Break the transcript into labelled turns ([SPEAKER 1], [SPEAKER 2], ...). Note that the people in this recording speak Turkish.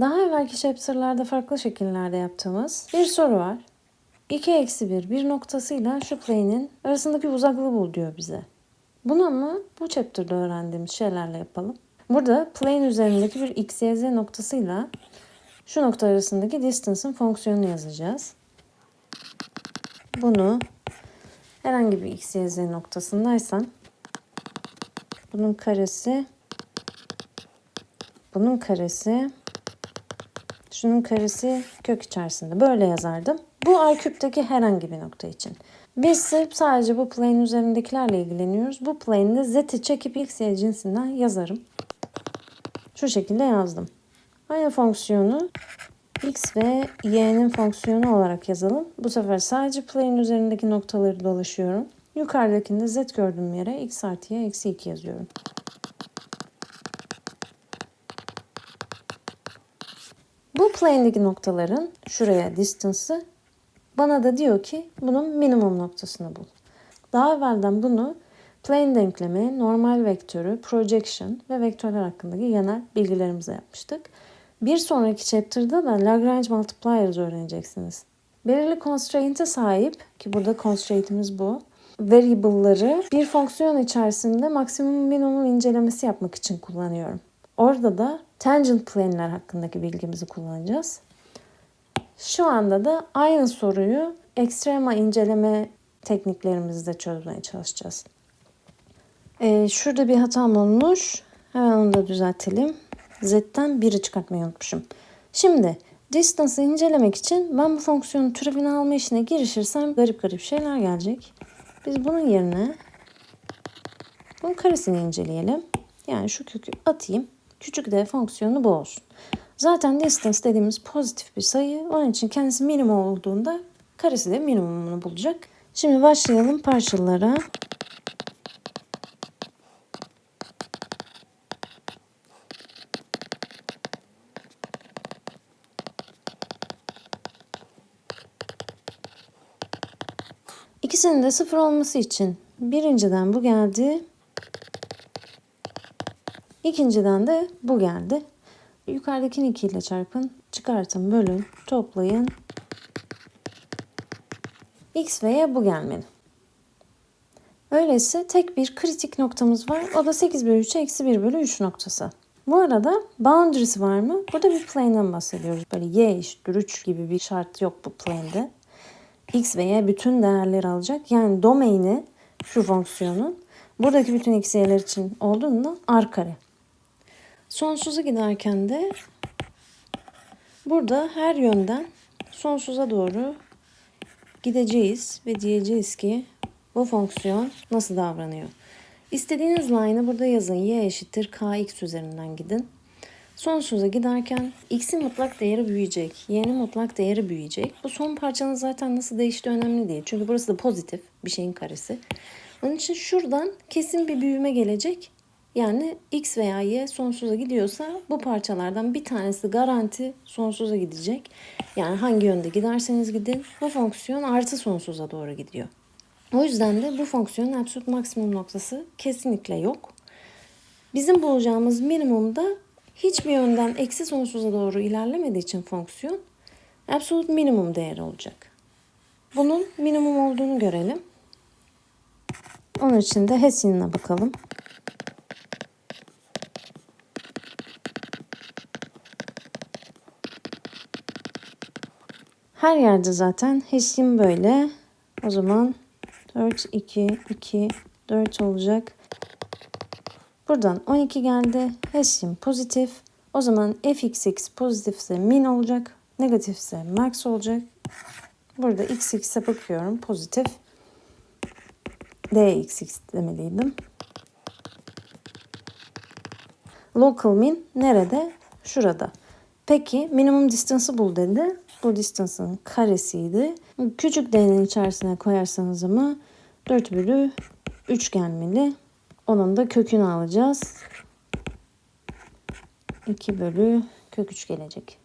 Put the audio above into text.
[SPEAKER 1] Daha evvelki chapter'larda farklı şekillerde yaptığımız bir soru var. 2 eksi 1 bir noktasıyla şu plane'in arasındaki uzaklığı bul diyor bize. Bunu ama bu chapter'da öğrendiğimiz şeylerle yapalım. Burada plane üzerindeki bir x, y, z noktasıyla şu nokta arasındaki distance'ın fonksiyonunu yazacağız. Bunu herhangi bir x, y, z noktasındaysan bunun karesi bunun karesi şunun karesi kök içerisinde böyle yazardım. Bu R küpteki herhangi bir nokta için. Biz sırf sadece bu plane üzerindekilerle ilgileniyoruz. Bu plane'de z'i çekip x, y cinsinden yazarım. Şu şekilde yazdım. Aynı fonksiyonu x ve y'nin fonksiyonu olarak yazalım. Bu sefer sadece plane üzerindeki noktaları dolaşıyorum. Yukarıdakinde z gördüğüm yere x artı y eksi 2 yazıyorum. Plane'deki noktaların şuraya distance'ı bana da diyor ki bunun minimum noktasını bul. Daha evvelden bunu plane denklemi, normal vektörü, projection ve vektörler hakkındaki genel bilgilerimize yapmıştık. Bir sonraki chapter'da da Lagrange multipliers öğreneceksiniz. Belirli constraint'e sahip ki burada constraint'imiz bu. Variable'ları bir fonksiyon içerisinde maksimum minimum incelemesi yapmak için kullanıyorum. Orada da tangent plane'ler hakkındaki bilgimizi kullanacağız. Şu anda da aynı soruyu ekstrema inceleme tekniklerimizle çözmeye çalışacağız. Ee, şurada bir hatam olmuş. Hemen onu da düzeltelim. Z'den 1'i çıkartmayı unutmuşum. Şimdi distance'ı incelemek için ben bu fonksiyonun türevini alma işine girişirsem garip garip şeyler gelecek. Biz bunun yerine bunun karesini inceleyelim. Yani şu kökü atayım. Küçük d fonksiyonu bu olsun. Zaten distance dediğimiz pozitif bir sayı. Onun için kendisi minimum olduğunda karesi de minimumunu bulacak. Şimdi başlayalım parçalara. İkisinin de sıfır olması için birinciden bu geldi. İkinciden de bu geldi. Yukarıdakini 2 ile çarpın. Çıkartın, bölün, toplayın. X ve Y bu gelmeli. Öyleyse tek bir kritik noktamız var. O da 8 bölü 3 eksi 1 bölü 3 noktası. Bu arada boundary'si var mı? Burada bir plane'den bahsediyoruz. Böyle y eşittir 3 gibi bir şart yok bu plane'de. x ve y bütün değerleri alacak. Yani domaini şu fonksiyonun buradaki bütün x y'ler için olduğunda r kare. Sonsuza giderken de burada her yönden sonsuza doğru gideceğiz ve diyeceğiz ki bu fonksiyon nasıl davranıyor. İstediğiniz line'ı burada yazın. y eşittir kx üzerinden gidin. Sonsuza giderken x'in mutlak değeri büyüyecek. y'nin mutlak değeri büyüyecek. Bu son parçanın zaten nasıl değiştiği önemli değil. Çünkü burası da pozitif bir şeyin karesi. Onun için şuradan kesin bir büyüme gelecek. Yani x veya y sonsuza gidiyorsa bu parçalardan bir tanesi garanti sonsuza gidecek. Yani hangi yönde giderseniz gidin bu fonksiyon artı sonsuza doğru gidiyor. O yüzden de bu fonksiyonun absolut maksimum noktası kesinlikle yok. Bizim bulacağımız minimumda hiçbir yönden eksi sonsuza doğru ilerlemediği için fonksiyon absolut minimum değeri olacak. Bunun minimum olduğunu görelim. Onun için de Hessian'a bakalım. Her yerde zaten Hessian böyle. O zaman 4, 2, 2, 4 olacak. Buradan 12 geldi. Hessian pozitif. O zaman fxx pozitifse min olacak. Negatifse max olacak. Burada xx'e bakıyorum. Pozitif. dxx demeliydim. Local min nerede? Şurada. Peki minimum distance'ı bul dedi. Bu distance'ın karesiydi. Küçük d'nin içerisine koyarsanız ama 4 bölü 3 gelmeli. Onun da kökünü alacağız. 2 bölü kök 3 gelecek.